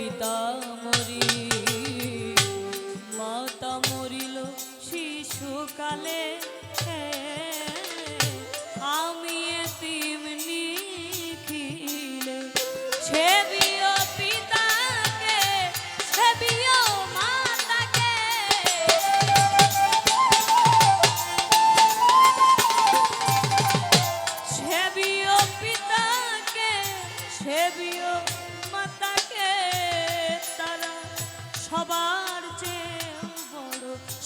পিতা মরি মাতা মরিল শিশুকালে।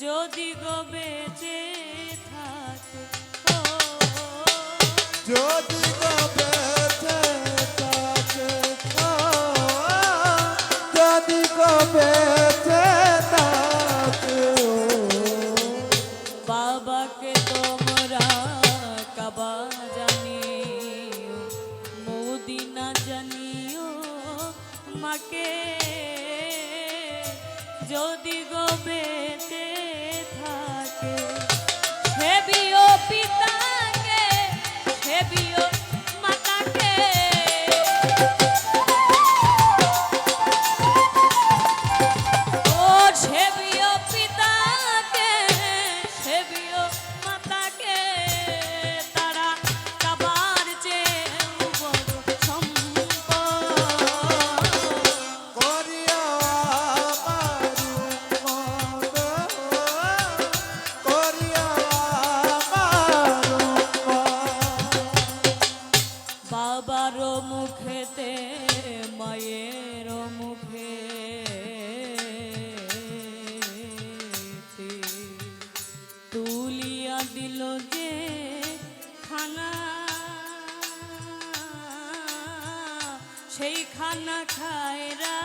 যদি গো বেঁচে থাকো। যদি গো বেঁচে থাকো। যদি গো বেঁচে থাকো। বাবাকে তোমরা কাবা জানিও মোদিনা সেইখানা খায়রা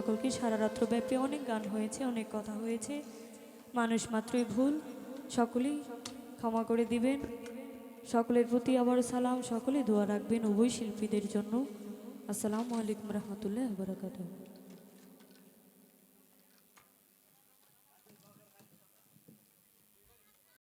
সকলকে সারা রাত্রব্যাপী অনেক গান হয়েছে, অনেক কথা হয়েছে। মানুষ মাত্রই ভুল, সকলেই ক্ষমা করে দিবেন। সকলের প্রতি আবার সালাম, সকলে দোয়া রাখবেন উভয় শিল্পীদের জন্য। আসসালামু আলাইকুম রহমতুল্লাহ বরাকাতুহ।